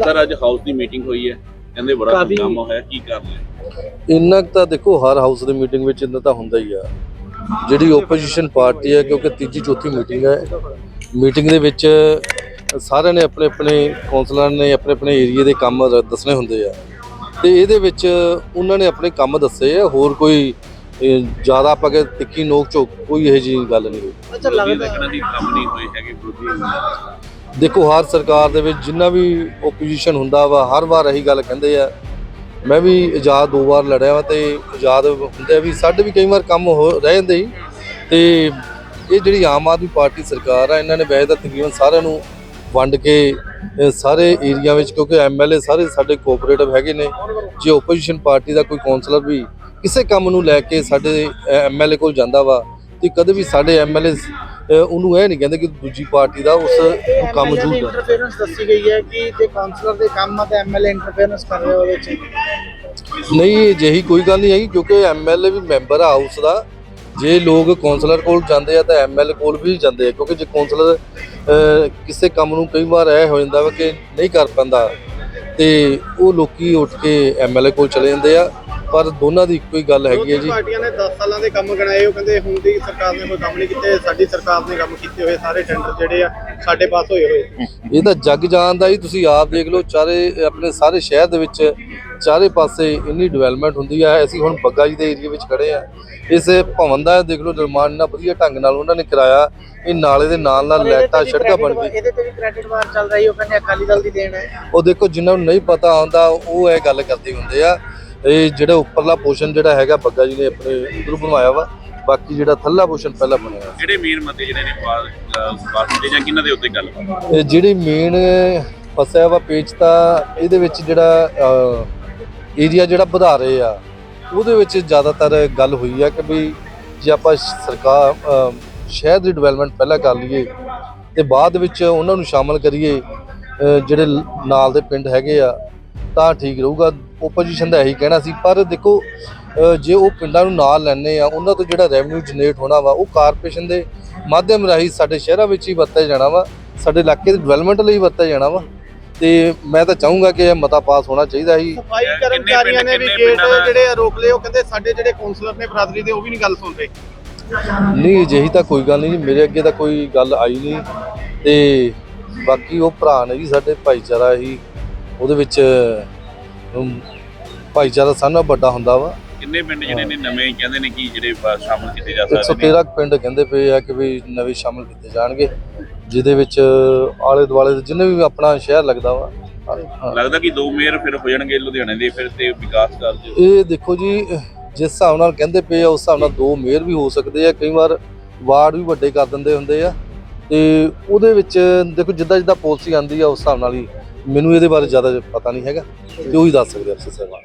Sir ਅੱਜ house ਦੀ meeting ਹੋਈ ਹੈ। ਕਹਿੰਦੇ ਬੜਾ ਕਾਫੀ- ਹੰਗਾਮਾ ਹੋਇਆ ਕੀ ਕਰਨਾ ਇੰਨਾ ਕੁ ਤਾਂ ਦੇਖੋ ਹਰ ਹਾਊਸ ਦੀ ਮੀਟਿੰਗ ਵਿੱਚ ਇੰਨਾ ਤਾਂ ਹੁੰਦਾ ਹੀ ਆ। ਜਿਹੜੀ ਓਪੋਜੀਸ਼ਨ ਪਾਰਟੀ ਹੈ ਕਿਉਂਕਿ ਤੀਜੀ ਚੌਥੀ ਮੀਟਿੰਗ ਹੈ ਮੀਟਿੰਗ ਦੇ ਵਿੱਚ ਸਾਰਿਆਂ ਨੇ ਆਪਣੇ ਆਪਣੇ ਕੌਂਸਲਰਾਂ ਨੇ ਆਪਣੇ ਆਪਣੇ ਏਰੀਆ ਦੇ ਕੰਮ ਦੱਸਣੇ ਹੁੰਦੇ ਆ। ਤੇ ਇਹਦੇ ਵਿੱਚ ਉਹਨਾਂ ਨੇ ਆਪਣੇ ਕੰਮ ਦੱਸੇ ਆ ਹੋਰ ਕੋਈ ਜ਼ਿਆਦਾ ਆਪਾਂ ਕਿ ਤਿੱਖੀ ਨੋਕ ਝੋਕ ਕੋਈ ਇਹੋ ਜਿਹੀ ਗੱਲ ਨਹੀਂ ਹੋਈ। ਅੱਛਾ ਲੱਗਦਾ ਦੀ ਕੰਮ ਨਹੀਂ ਹੋਏ ਹੈਗੇ ਵਿਰੋਧੀ ਦੇਖੋ, ਹਰ ਸਰਕਾਰ ਦੇ ਵਿੱਚ ਜਿੰਨਾ ਵੀ ਓਪੋਜੀਸ਼ਨ ਹੁੰਦਾ ਵਾ, ਹਰ ਵਾਰ ਇਹੀ ਗੱਲ ਕਹਿੰਦੇ ਆ। ਮੈਂ ਵੀ ਆਜ਼ਾਦ ਦੋ ਵਾਰ ਲੜਿਆ ਵਾ ਤੇ ਆਜ਼ਾਦ ਹੁੰਦੇ ਵੀ ਸਾਡੇ ਵੀ ਕਈ ਵਾਰ ਕੰਮ ਹੋ ਰਹਿ ਜਾਂਦੇ ਸੀ ਤੇ ਇਹ ਜਿਹੜੀ ਆਮ ਆਦਮੀ ਪਾਰਟੀ ਸਰਕਾਰ ਆ, ਇਹਨਾਂ ਨੇ ਵੈਸੇ ਤਾਂ ਤਕਰੀਬਨ ਸਾਰਿਆਂ ਨੂੰ ਵੰਡ ਕੇ ਸਾਰੇ ਏਰੀਆ ਵਿੱਚ ਕਿਉਂਕਿ ਐਮਐਲਏ ਸਾਰੇ ਸਾਡੇ ਕੋਆਪਰੇਟਿਵ ਹੈਗੇ ਨੇ। ਜੇ ਓਪੋਜੀਸ਼ਨ ਪਾਰਟੀ ਦਾ ਕੋਈ ਕਾਉਂਸਲਰ ਵੀ ਕਿਸੇ ਕੰਮ ਨੂੰ ਲੈ ਕੇ ਸਾਡੇ ਐਮਐਲਏ ਕੋਲ ਜਾਂਦਾ ਵਾ, ਤੇ ਕਦੇ ਵੀ ਸਾਡੇ ਐਮਐਲਏ ਉਹਨੂੰ ਇਹ ਨਹੀਂ ਕਹਿੰਦੇ ਕਿ ਦੂਜੀ ਪਾਰਟੀ ਦਾ ਉਸ ਨੂੰ ਕੰਮ ਇੰਟਰਫੇਰੈਂਸ ਦੱਸੀ ਗਈ ਹੈ ਕਿ ਜੇ ਕਾਉਂਸਲਰ ਦੇ ਕੰਮ ਆ ਤੇ ਐਮਐਲਏ ਇੰਟਰਫੇਰੈਂਸ ਕਰ ਰਹੇ ਉਹਦੇ ਚ ਨਹੀਂ ਅਜਿਹੀ ਕੋਈ ਗੱਲ ਨਹੀਂ ਹੈਗੀ ਕਿਉਂਕਿ ਐਮਐਲਏ ਵੀ ਮੈਂਬਰ ਆ ਹਾਊਸ ਦਾ। ਜੇ ਲੋਕ ਕੌਂਸਲਰ ਕੋਲ ਜਾਂਦੇ ਆ ਤਾਂ ਐਮਐਲਏ ਕੋਲ ਵੀ ਜਾਂਦੇ ਆ ਕਿਉਂਕਿ ਜੇ ਕੌਂਸਲਰ ਅਹ, ਕਿਸੇ ਕੰਮ ਨੂੰ ਕਈ ਵਾਰ ਇਹ ਹੋ ਜਾਂਦਾ ਵਾ ਕਿ ਨਹੀਂ ਕਰ ਪਾਉਂਦਾ ਤੇ ਉਹ ਲੋਕੀ ਉੱਠ ਕੇ ਐਮਐਲਏ ਕੋਲ ਚਲੇ ਜਾਂਦੇ ਆ। ਪਰ ਦੋਨਾਂ ਦੀ ਇੱਕੋ ਹੀ ਗੱਲ ਹੈਗੀ ਹੈ ਜੀ। ਪਾਰਟੀਆਂ ਨੇ 10 ਸਾਲਾਂ ਦੇ ਕੰਮ ਗਣਾਏ ਉਹ ਕਹਿੰਦੇ ਹੁਣ ਦੀ ਸਰਕਾਰ ਨੇ ਕੋਈ ਕੰਮ ਨਹੀਂ ਕੀਤੇ ਸਾਡੀ ਸਰਕਾਰ ਨੇ ਕੰਮ ਕੀਤੇ ਹੋਏ ਸਾਰੇ ਟੈਂਡਰ ਜਿਹੜੇ ਆ ਸਾਡੇ ਪਾਸ ਹੋਏ ਹੋਏ। ਇਹ ਤਾਂ ਜੱਗ ਜਾਣਦਾ ਹੀ ਤੁਸੀਂ ਆਪ ਦੇਖ ਲਓ ਚਾਰੇ ਆਪਣੇ ਸਾਰੇ ਸ਼ਹਿਰ ਦੇ ਵਿੱਚ ਚਾਰੇ ਪਾਸੇ ਇੰਨੀ ਡਿਵੈਲਪਮੈਂਟ ਹੁੰਦੀ ਹੈ ਅਸੀਂ ਹੁਣ ਬੱਗਾ ਜੀ ਦੇ ਏਰੀਆ ਵਿੱਚ ਖੜੇ ਆ। ਇਸ ਭਵਨ ਦਾ ਦੇਖ ਲਓ ਨਿਰਮਾਣ ਇੰਨਾ ਵਧੀਆ ਢੰਗ ਨਾਲ ਉਹਨਾਂ ਨੇ ਕਰਾਇਆ ਇਹ ਨਾਲੇ ਦੇ ਨਾਲ ਨਾਲ ਲਾਈਟਾਂ ਸੜਕਾਂ ਬਣ ਗਈ ਇਹਦੇ ਤੇ ਵੀ ਕ੍ਰੈਡਿਟ ਵਾਰ ਚੱਲ ਰਹੀ ਉਹ ਕਹਿੰਦੇ ਅਕਾਲੀ ਦਲ ਦੀ ਦੇਣ ਹੈ। ਉਹ ਦੇਖੋ ਜਿਨ੍ਹਾਂ ਨੂੰ ਨਹੀਂ ਪਤਾ ਹੁੰਦਾ ਉਹ ਇਹ ਗੱਲ ਕਰਦੇ ਹੁੰਦੇ ਆ ਇਹ ਜਿਹੜਾ ਉੱਪਰਲਾ ਪੋਸ਼ਨ ਜਿਹੜਾ ਹੈਗਾ ਬੱਗਾ ਜੀ ਨੇ ਆਪਣੇ ਉਧਰ ਬਣਵਾਇਆ ਵਾ ਬਾਕੀ ਜਿਹੜਾ ਥੱਲਾ ਪੋਸ਼ਨ ਪਹਿਲਾਂ ਬਣਿਆ ਜਿਹੜੇ ਮੇਨ ਮਤੇ ਜਿਹੜੇ ਨੇ ਕੀਤੇ ਜਾਂ ਕਿਹਨਾਂ ਦੇ ਉੱਤੇ ਗੱਲ ਇਹ ਜਿਹੜੀ ਮੇਨ ਫਸਿਆ ਵਾ ਪੇਚ ਤਾਂ ਇਹਦੇ ਵਿੱਚ ਜਿਹੜਾ ਏਰੀਆ ਜਿਹੜਾ ਵਧਾ ਰਹੇ ਆ ਉਹਦੇ ਵਿੱਚ ਜ਼ਿਆਦਾਤਰ ਗੱਲ ਹੋਈ ਆ ਕਿ ਵੀ ਜੇ ਆਪਾਂ ਸਰਕਾਰ ਸ਼ਹਿਰ ਦੀ ਡਿਵੈਲਪਮੈਂਟ ਪਹਿਲਾਂ ਕਰ ਲਈਏ ਤੇ ਬਾਅਦ ਵਿੱਚ ਉਹਨਾਂ ਨੂੰ ਸ਼ਾਮਲ ਕਰੀਏ ਜਿਹੜੇ ਨਾਲ ਦੇ ਪਿੰਡ ਹੈਗੇ ਆ ਤਾਂ ਠੀਕ ਰਹੂਗਾ। ਓਪੋਜੀਸ਼ਨ ਦਾ ਇਹੀ ਕਹਿਣਾ ਸੀ। ਪਰ ਦੇਖੋ ਜੇ ਉਹ ਪਿੰਡਾਂ ਨੂੰ ਨਾਲ ਲੈਣੇ ਆ ਉਹਨਾਂ ਤੋਂ ਜਿਹੜਾ ਰੈਵਨਿਊ ਜਨਰੇਟ ਹੋਣਾ ਵਾ ਉਹ ਕਾਰਪੋਰੇਸ਼ਨ ਦੇ ਮਾਧਿਅਮ ਰਾਹੀਂ ਸਾਡੇ ਸ਼ਹਿਰਾਂ ਵਿੱਚ ਹੀ ਵਰਤਿਆ ਜਾਣਾ ਵਾ। ਸਾਡੇ ਇਲਾਕੇ ਦੀ ਡਿਵੈਲਪਮੈਂਟ ਲਈ ਵਰਤਿਆ ਜਾਣਾ ਵਾ। ਤੇ ਮੈਂ ਤਾਂ ਚਾਹੂੰਗਾ ਕਿ ਇਹ ਮਤਾ ਪਾਸ ਹੋਣਾ ਚਾਹੀਦਾ ਸੀ। ਸਫ਼ਾਈ ਕਰਮਚਾਰੀਆਂ ਨੇ ਵੀ ਗੇਟ ਜਿਹੜੇ ਰੋਕ ਲਏ। ਉਹ ਕਹਿੰਦੇ ਸਾਡੇ ਜਿਹੜੇ ਕਾਉਂਸਲਰ ਨੇ ਬਰਾਦਰੀ ਦੇ ਉਹ ਵੀ ਨਹੀਂ ਗੱਲ ਸੁਣ ਰਹੇ ਨਹੀਂ ਅਜਿਹੀ ਤਾਂ ਕੋਈ ਗੱਲ ਨਹੀਂ। ਜੀ, ਮੇਰੇ ਅੱਗੇ ਤਾਂ ਕੋਈ ਗੱਲ ਆਈ ਨਹੀਂ। ਤੇ ਬਾਕੀ ਉਹ ਭਰਾ ਨੇ ਜੀ ਸਾਡੇ ਭਾਈਚਾਰਾ ਹੀ ਉਹਦੇ ਵਿੱਚ ਅਮ, ਭਾਈਚਾਰਾ ਸਾਨਾ ਵੱਡਾ ਹੁੰਦਾ ਵਾ। ਕਿੰਨੇ ਪਿੰਡ ਜਿਹੜੇ ਨੇ ਨਵੇਂ ਕਹਿੰਦੇ ਨੇ ਕਿ ਜਿਹੜੇ ਸ਼ਾਮਲ ਕੀਤੇ ਜਾ ਸਕਦੇ ਨੇ? 113 ਪਿੰਡ ਕਹਿੰਦੇ ਪਏ ਆ ਕਿ ਵੀ ਨਵੇਂ ਸ਼ਾਮਲ ਕੀਤੇ ਜਾਣਗੇ ਜਿਹਦੇ ਵਿੱਚ ਆਲੇ ਦੁਆਲੇ ਦੇ ਜਿੰਨੇ ਵੀ ਆਪਣਾ ਸ਼ਹਿਰ ਲੱਗਦਾ ਵਾ ਹਾਂ। ਲੱਗਦਾ ਕਿ ਦੋ ਮੇਅਰ ਫਿਰ ਹੋ ਜਾਣਗੇ ਲੁਧਿਆਣੇ ਦੇ ਫਿਰ ਤੇ ਵਿਕਾਸ ਕਾਰਜ ਇਹ ਦੇਖੋ ਜੀ ਜਿਸ ਹਿਸਾਬ ਨਾਲ ਕਹਿੰਦੇ ਪਏ ਆ ਉਸ ਹਿਸਾਬ ਨਾਲ ਦੋ ਮੇਅਰ ਵੀ ਹੋ ਸਕਦੇ ਆ ਕਈ ਵਾਰ ਵਾਰਡ ਵੀ ਵੱਡੇ ਕਰ ਦਿੰਦੇ ਹੁੰਦੇ ਆ। ਤੇ ਉਹਦੇ ਵਿੱਚ ਦੇਖੋ ਜਿੱਦਾਂ ਜਿੱਦਾਂ ਪਾਲਿਸੀ ਆਂਦੀ ਆ ਉਸ ਹਿਸਾਬ ਨਾਲ ਹੀ ਮੈਨੂੰ ਇਹਦੇ ਬਾਰੇ ਜ਼ਿਆਦਾ ਪਤਾ ਨਹੀਂ ਹੈਗਾ ਤੇ ਉਹੀ ਦੱਸ ਸਕਦੇ ਅਫਸਰ ਸਾਹਿਬ।